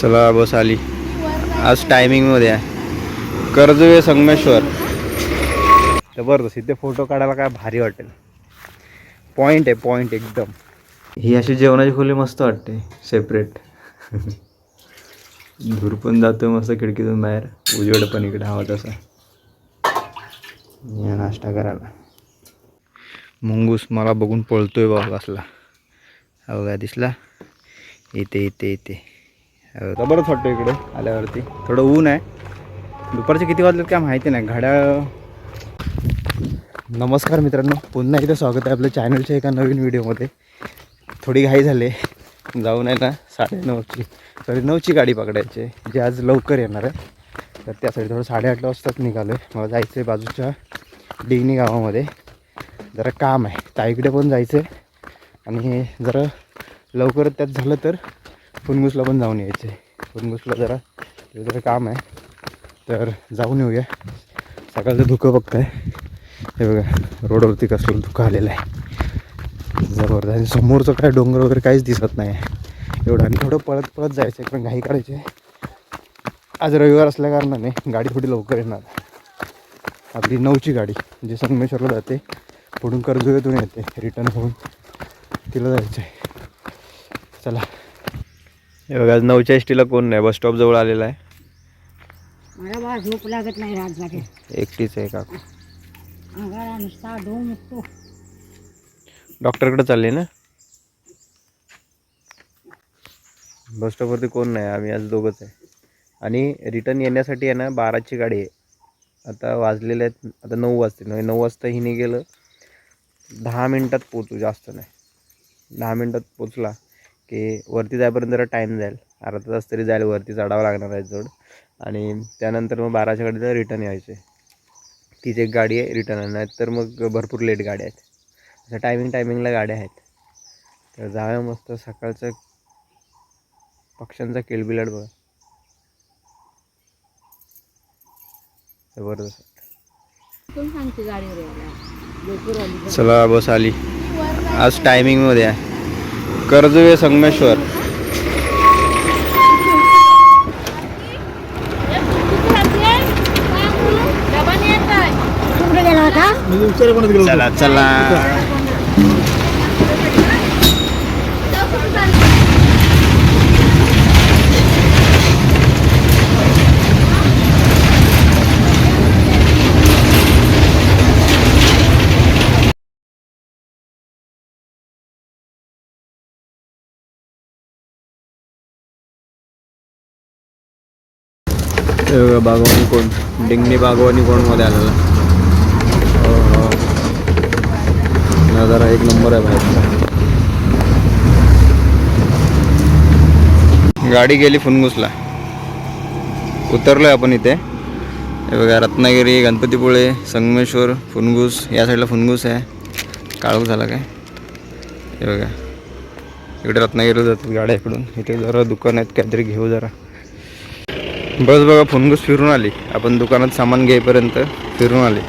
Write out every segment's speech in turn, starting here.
चला बस आली. आज टायमिंगमध्ये आहे. कर्जवे संगमेश्वर. जबरदस्त इथे फोटो काढायला काय भारी वाटेल. पॉईंट आहे पॉईंट एकदम. ही अशी जेवणाची खोली मस्त वाटते सेपरेट धूर पण जातो मस्त खिडकीतून बाहेर. उजेड पण इकडे हवा तसा. या नाश्ता करायला. मुंगूस मला बघून पळतोय बाबा कसला बघा दिसला? येते येते येते बरंच वाटतं इकडे आल्यावरती. थोडं ऊन आहे. दुपारचे किती वाजलेत काय माहिती नाही. घड्याळ नमस्कार मित्रांनो. पुन्हा एकदा स्वागत आहे आपल्या चॅनलच्या एका नवीन व्हिडिओमध्ये. थोडी घाई झाली जाऊन आहे ना. साडेनऊची सॉरी नऊची गाडी पकडायची जे जी आज लवकर येणार आहे. तर त्यासाठी थोडं साडेआठ वाजताच निघालो आहे मला जायचं आहे बाजूच्या डिग्नी गावामध्ये. जरा काम आहे. ताईकडे पण जायचं आहे आणि जरा लवकर त्यात झालं तर फुनगुसला पण जाऊन यायचं. आहे फुनगुसला जरा तिथे जरा काम आहे. तर जाऊन येऊया. सकाळचं धुकं बघताय. हे बघा रोडवरती कसलं धुकं आलेलं आहे. जबरदस्त. आणि समोरचं काय डोंगर वगैरे काहीच दिसत नाही. एवढं आणि थोडं पळत पळत जायचं आहे पण घाई काढायची आहे. आज रविवार असल्या कारणाने गाडी थोडी लवकर येणार. आपली नऊची गाडी जी संगमेश्वरला जाते पुढून कर्जवेतून येते रिटर्न होऊन तिला जायचं आहे चला. बघा आज नऊच्या एस टीला कोण नाही बस स्टॉप जवळ आलेला आहे. मला बा झोप लागत नाही रात जागे एकटीच आहे काकू. अंगाला नुसता डोम उठतो डॉक्टरकडे चालले ना? बस स्टॉपवरती कोण नाही आम्ही आज दोघंच आहे. आणि रिटर्न येण्यासाठी आहे ना बाराची गाडी आहे. आता वाजलेले आहेत आता नऊ वाजते म्हणजे नऊ वाजता हिने गेलं. दहा मिनटात पोचू जास्त नाही. दहा मिनटात पोचला की वरती जायपर्यंत जरा टाईम जाईल. अर्धा तास तरी जाईल वरती चढावं लागणार आहे जड. आणि त्यानंतर मग बाराच्या गाडीला रिटर्न यायचे. तीच एक गाडी आहे रिटर्न नाही तर मग भरपूर लेट गाड्या आहेत. असं टायमिंग टायमिंगला गाड्या आहेत. तर जाऊया मस्त सकाळचं. पक्ष्यांचा किलबिलाट बघा. जबरदस्त. चला बस आली. आज टायमिंगमध्ये आहे. कर्जवे संगमेश्वर. चला चला हे बघा, बागवानी कोण? डिंगणी बागवानी कोणमध्ये आलेला? हो, हो. नजारा एक नंबर आहे बाहेर गाडी गेली फुनगुसला. उतरलोय आपण इथे. हे बघा रत्नागिरी गणपतीपुळे संगमेश्वर फुनगुस या साईडला फुनगुस आहे. काळोख झाला काय? हे बघा. इकडे रत्नागिरीला जातात गाड्या इकडून. इथे जरा दुकान आहेत काहीतरी घेऊ जरा. बस बघा फुनगुस फिरून आली. आपण दुकानात सामान घेईपर्यंत फिरून आली.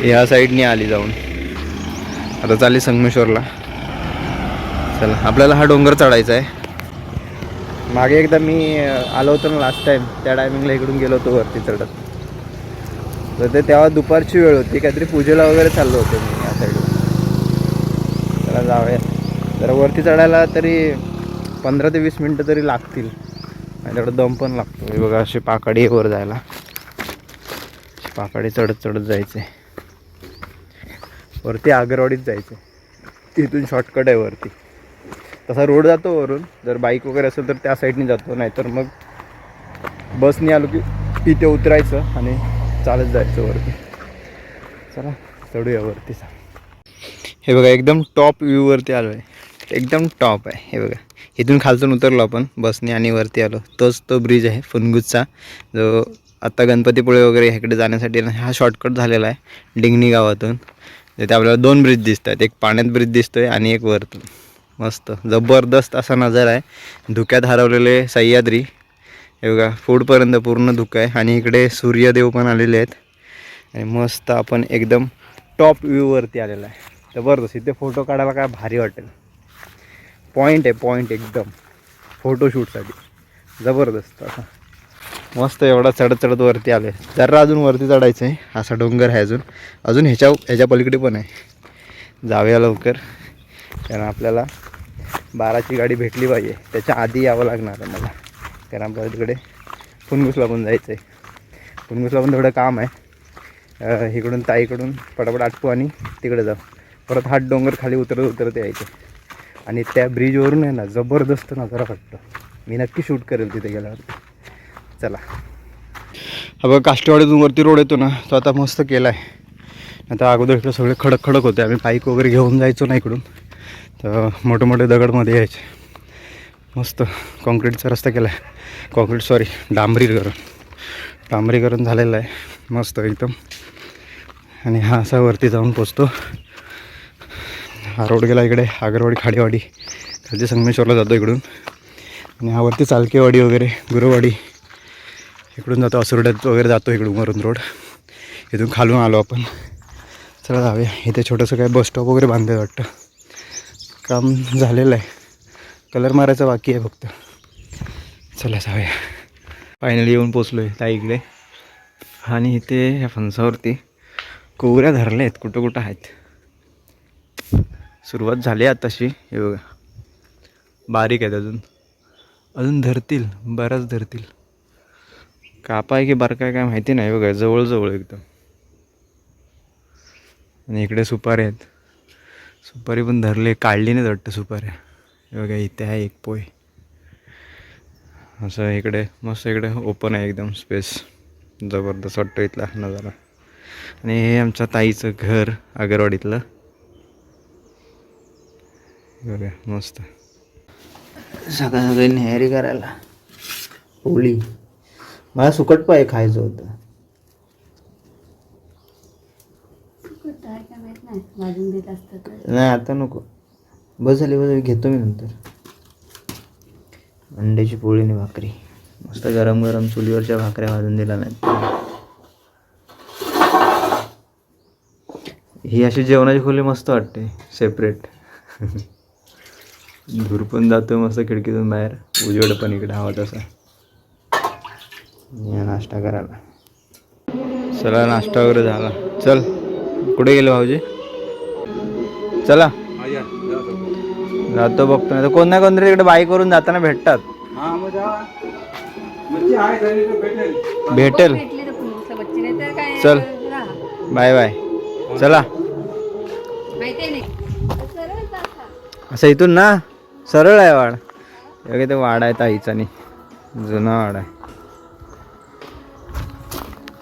ह्या साईडने आली जाऊन. आता चालली संगमेश्वरला. चला आपल्याला हा डोंगर चढायचा आहे मागे एकदा मी आलो होतो ना लास्ट टाईम त्या टायमिंगला इकडून गेलो होतो वरती चढत. तर ते तेव्हा दुपारची वेळ होती काहीतरी पूजेला वगैरे चाललो होतो मी या साईडला चला जाऊया. जरा वरती चढायला तरी पंधरा ते वीस मिनटं तरी लागतील. आणि दम पण लागतो. हे बघा अशी पाकाडी वर जायला. पाकाडी चढत चढत जायचे. वरती आगरवाडीत जायचं. तिथून शॉर्टकट आहे वरती. तसा रोड जातो वरून. जर बाईक वगैरे असेल तर त्या साईडने जातो. नाहीतर मग बसने आलो की इथे उतरायचं आणि चालत जायचं वरती. चला चढूया वरती. हे बघा एकदम टॉप व्ह्यूवरती आलो आहे एकदम टॉप आहे. हे बघा. इथून खालतून उतरलो आपण बसने आणि वरती आलो. तोच तो ब्रिज आहे फुनगुजचा जो आत्ता गणपतीपुळे वगैरे ह्याकडे जाण्यासाठी हा शॉर्टकट झालेला आहे डिंगणी गावातून. तिथे आपल्याला दोन ब्रिज दिसत आहेत एक पाण्यात ब्रिज दिसतो आहे आणि एक वरतून. मस्त जबरदस्त असा नजारा आहे. धुक्यात हरवलेले सह्याद्री. हे बघा फूडपर्यंत पूर्ण धुकं आहे आणि इकडे सूर्यदेव पण आलेले आहेत. आणि मस्त आपण एकदम टॉप व्ह्यूवरती आलेला आहे. जबरदस्त इथे फोटो काढायला काय भारी वाटेल. पॉईंट आहे पॉईंट एकदम. फोटोशूटसाठी जबरदस्त असा मस्त एवढा चढत चढत वरती आले. जरा अजून वरती चढायचं आहे असा डोंगर आहे अजून. अजून ह्याच्या ह्याच्या पलीकडे पण आहे. जाऊया लवकर. कारण आपल्याला बाराची गाडी भेटली पाहिजे. त्याच्या आधी यावं लागणार आहे मला. कारण आपल्याला तिकडे फुनगुसला पण जायचं आहे फुनगुसला पण थोडं काम आहे. इकडून ताईकडून पटापट आटपू आणि तिकडे जाऊ. परत हात डोंगर खाली उतरत उतरत यायचे आणि त्या ब्रिजवरून आहे ना जबरदस्त नजारा वाटतो मी नक्की शूट करेल तिथे गेल्यावर. चला. हा बघा काष्टवाडीतून वरती रोड येतो ना तो आता मस्त केला आहे आता अगोदर इकडे सगळे खडक खडक होते आम्ही बाईक वगैरे घेऊन जायचो ना इकडून. तर मोठे मोठे दगडमध्ये यायचे. मस्त कॉन्क्रीटचा रस्ता केला आहे कॉन्क्रीट सॉरी डांबरीकरण. डांबरीकरण झालेलं आहे. मस्त एकदम. आणि हा असा वरती जाऊन पोचतो. हा रोड गेला इकडे आगरवाडी खाडेवाडी. खालचे संगमेश्वरला जातो इकडून. आणि ह्यावरती चालकेवाडी वगैरे गुरुवाडी. इकडून जातो असुरड्यात वगैरे जातो इकडून वरून रोड. इथून खालून आलो आपण. चला जाऊया. इथे छोटंसं काय बस स्टॉप वगैरे बांधलं वाटतं. काम झालेलं आहे. कलर मारायचा बाकी आहे फक्त. चला जाऊया. फायनली येऊन पोचलो आहे त्या इकडे. आणि इथे ह्या फणसावरती कोवऱ्या धरल्या आहेत. कुठं कुठं आहेत? सुरुवात झाली आहे तशी हे बघा. बारीक आहेत अजून. अजून धरतील बऱ्याच धरतील. कापा आहे की बारका आहे काय माहिती नाही बघा जवळजवळ एकदम. आणि इकडे सुपारी आहेत. सुपारी पण धरले काढली नाही वाटतं सुपाऱ्या. हे बघा इथे आहे एक पोय असं इकडे मस्त इकडे ओपन आहे एकदम स्पेस जबरदस्त वाटतं इथला नजारा. आणि हे आमच्या ताईचं घर आगरवाडीतलं. बघा मस्त. सकाळ सकाळी न्याहारी करायला. होळी मला सुकट पाय खायचं होतं. नाही. नाही आता नको. बस झाली बस घेतो मी नंतर. अंड्याची पोळी आणि भाकरी. मस्त गरम गरम चुलीवरच्या भाकऱ्या भाजून दिल्या नाहीत ही अशी जेवणाची खोली मस्त वाटते सेपरेट धूर पण जातो मस्त खिडकीतून बाहेर. उजेड पण इकडे हवा तसा. या नाश्ता करायला. चला नाश्ता वगैरे झाला. चल कुठे गेलो भाऊजी? चला. जातो बघतो नाही तर कोण ना कोणतरी तिकडे बाईक वरून जाताना भेटतात. भेटेल. काय चल. Bye bye. चला. असं इथून ना? सरळ आहे वाड हे ते वाडा आहे ताईचा आणि जुना वाडा आहे.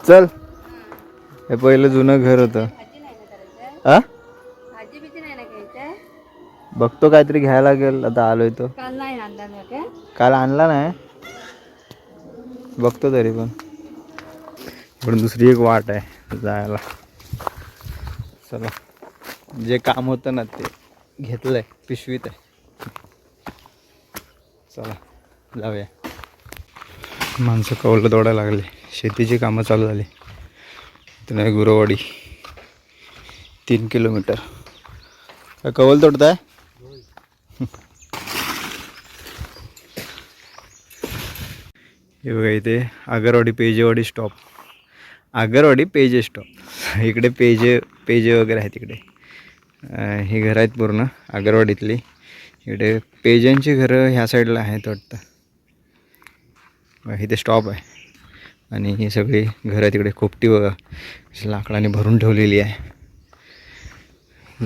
चल. हे पहिलं जुनं घर होतं. नाही हा नाही बघतो काहीतरी घ्यायला लागेल. आता आलोय तो. काल नाही आणला नाही. बघतो तरी पण. इकडून दुसरी एक वाट आहे जायला. चला. जे काम होतं ना ते घेतलंय. पिशवीत आहे. चला जाऊया. माणसं कौलं दौडायला लागले. शेतीची कामं चालू झाली. इथून आहे गुरवाडी. तीन किलोमीटर. काय कौल आहे हे बघा इथे आगरवाडी पेजेवाडी स्टॉप आगरवाडी पेजे स्टॉप इकडे पेजे पेजे वगैरे आहेत इकडे. ही घरं आहेत पूर्ण आगरवाडीतली. इकडे पेजांची घरं ह्या साईडला आहेत वाटतं. इथे स्टॉप आहे. आणि ही सगळी घरं तिकडे खोपटी बघा लाकडाने भरून ठेवलेली आहे.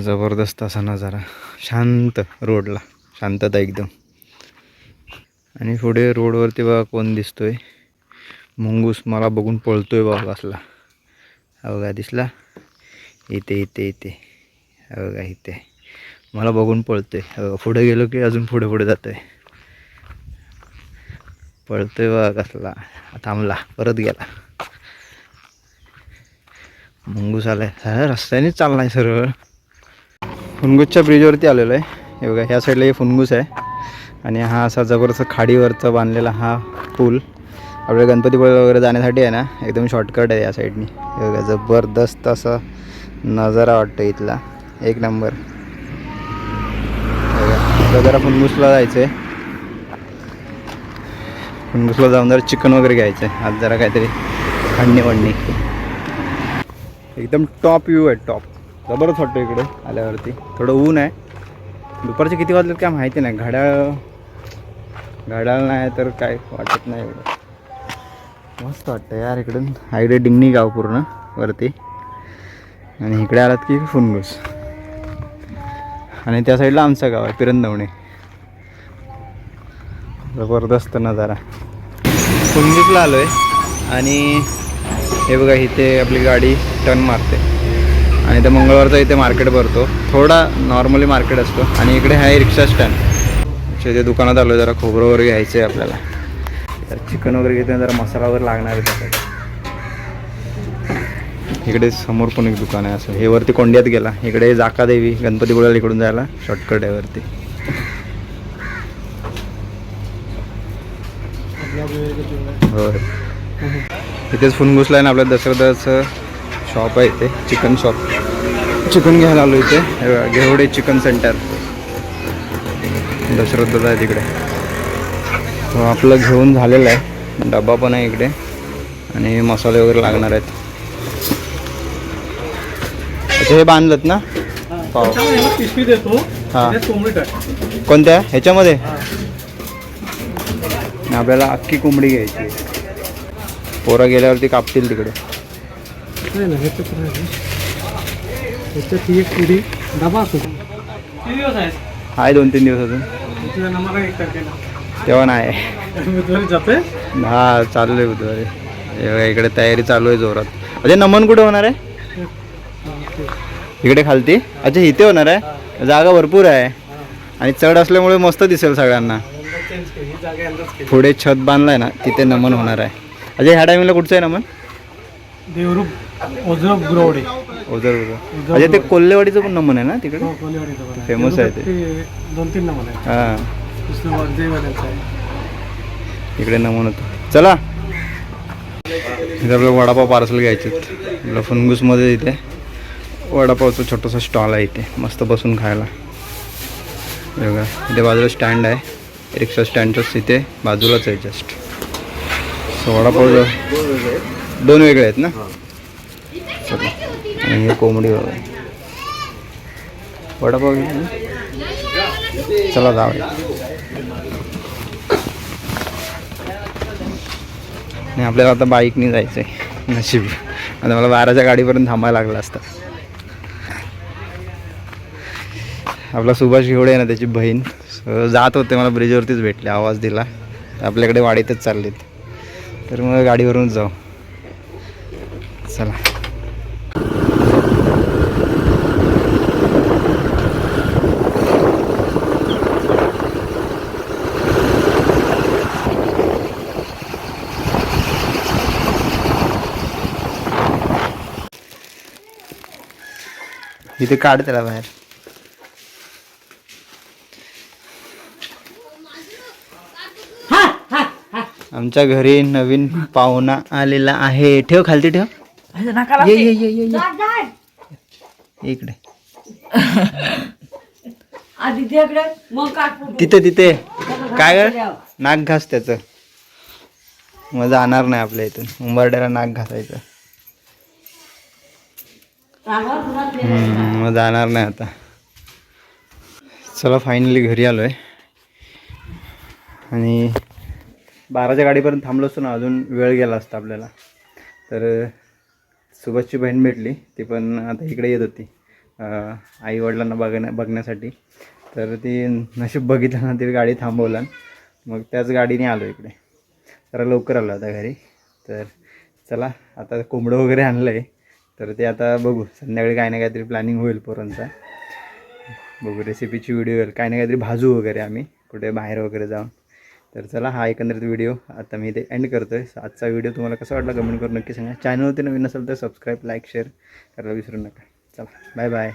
जबरदस्त असा नजारा. शांत रोडला. शांतता एकदम. आणि पुढे रोडवरती बघा कोण दिसतोय. मुंगूस मला बघून पळतोय बघा असला हा बघा दिसला? इथे इथे इथे. हा बघा इथे. मला बघून पळते पुढे गेलो की अजून पुढे पुढे जाते पळतोय बघ कसला. थांबला. परत गेला. मुंगूस आलाय. रस्त्याने रस्त्यानेच चाललाय सरळ फुनगूसच्या ब्रिजवरती आलेलो आहे. हे बघा ह्या साईडला हे फुनगूस आहे. आणि हा असा जबरदस्त खाडीवरचा बांधलेला हा पूल. आपल्या गणपतीपुळे वगैरे जाण्यासाठी आहे ना एकदम शॉर्टकट आहे या साईडनी. हे बघा जबरदस्त असा नजारा वाटतो इथला. एक नंबर. आता जरा फुनगुसला जायचं आहे फुनगुसला जाऊन जरा चिकन वगैरे घ्यायचं आहे आज जरा काहीतरी खंडणी वाढणी एकदम टॉप व्ह्यू आहे टॉप. जबरच वाटतो इकडे आल्यावरती. थोडं ऊन आहे. दुपारचे किती वाजलेत काय माहिती नाही. घड्याळ घड्याळ नाही तर काय वाटत नाही एवढं. मस्त वाटतं यार इकडून. आयडे डिंगणी गाव पूर्ण वरती. आणि इकडे आलात की फुनगुस आणि त्या साईडला आमचं गाव आहे पिरंदवणे. जबरदस्त नजारा. फुनगुसला आलो आहे आणि हे बघा इथे आपली गाडी टर्न मारते. आणि त्या मंगळवारचा इथे मार्केट भरतो. थोडा नॉर्मली मार्केट असतो आणि इकडे आहे रिक्षा स्टँड. इथे दुकानात आलो जरा खोबरं वगैरे घ्यायचं आहे आपल्याला. तर चिकन वगैरे घेते जरा मसाला वगैरे लागणार आहे त्यासाठी इकडे समोर पण एक दुकान आहे असं. हे वरती कोंड्यात गेला. इकडे जाकादेवी गणपतीपुळ्याला इकडून जायला. शॉर्टकट आहे वरती. होय. इथेच फुनगुसला आहे ना आपल्या दसरथाचं शॉप आहे इथे. चिकन शॉप चिकन घ्यायला आलो इथे. घेवडे चिकन सेंटर दशरथ दादा आहे तिकडे तो आपलं घेऊन झालेलं आहे. डबा पण आहे इकडे. आणि मसाले वगैरे लागणार आहेत. अच्छा हे बांधलं ना? पाव. पिशवी देतो. हां. कोणत्या? ह्याच्यामध्ये? आपल्याला अख्खी कोंबडी घ्यायची. पोरं गेल्यावरती कापतील तिकडे. आहे? दोन तीन दिवस अजून. तेव्हा नाही. हा चालू आहे बुधवारी इकडे तयारी चालू आहे जोरात. अजय नमन कुठे होणार आहे? इकडे खालती. अच्छा इथे होणार आहे? जागा भरपूर आहे. आणि चढ असल्यामुळे मस्त दिसेल सगळ्यांना. ही पुढे छत बांधलाय ना तिथे नमन होणार आहे. अजय ह्या टायमिंगला कुठचं आहे नमन? देवरूप ओझरप गुरवडे. ओझर अजय ते कोल्हेवाडीचं पण नमन आहे ना तिकडे? हो, कोलीवाडीचं पण आहे. ते. दोन तीन नंबर आहे. हां. इकडे नमून होतं. चला. इथे आपलं वडापाव पार्सल घ्यायचे आपलं फुनगुसमध्ये इथे. वडापावचं छोटंसं स्टॉल आहे इथे. मस्त बसून खायला. बघा इथे बाजूला स्टँड आहे. रिक्षा स्टँडच्याच इथे बाजूलाच आहे जस्ट सो वडापाव दोन वेगळे आहेत ना? चला. आणि हे कोंबडी वगैरे. वडापाव चला जाऊया. आणि आपल्याला आता बाईकने जायचं आहे नशीब. आता मला बाराच्या गाडीपर्यंत थांबायला लागलं असतं. आपला सुभाष घेवडे आहे ना त्याची बहीण. जात होते मला ब्रिजवरतीच भेटले आवाज दिला. आपल्याकडे वाडीतच चाललेत. तर मग गाडीवरून जाऊ. चला. इथे काढ त्याला बाहेर. आमच्या घरी नवीन पाहुणा आलेला आहे. ठेव खालती ठेव. ये ये ये ये ये. इकडे. आधी तिकडे मग काट तिथे तिथे. काय ग? नाक घास त्याचं. मग जाणार नाही आपल्या इथून. उंबरड्याला नाक घासायचं. मग जाणार नाही आता. चला फायनली घरी आलो आहे आणि बाराच्या गाडीपर्यंत थांबलो असतो ना अजून वेळ गेला असता आपल्याला. तर सुभाषची बहीण भेटली. ती पण आता इकडे येत होती आई वडिलांना बघण्या बघण्यासाठी. तर ती नशीब बघितलं ना ती गाडी थांबवलं. मग त्याच गाडीने आलो इकडे. जरा लवकर आलो आता घरी. तर चला आता कोंबडं वगैरे आणलं आहे तर ते आता बघू. संध्याकाळी काही ना काहीतरी प्लॅनिंग होईल पोरांचा. बघू रेसिपीची व्हिडिओ येईल काही ना काहीतरी भाजू वगैरे आम्ही. कुठे बाहेर वगैरे जाऊन. तर चला हा एकंदरीत व्हिडिओ आता मी इथे एंड करतो आहे आजचा व्हिडिओ तुम्हाला कसा वाटला कमेंट करून नक्की सांगा. चॅनलवरती नवीन असेल तर सबस्क्राईब लाईक शेअर करायला विसरू नका. चला बाय बाय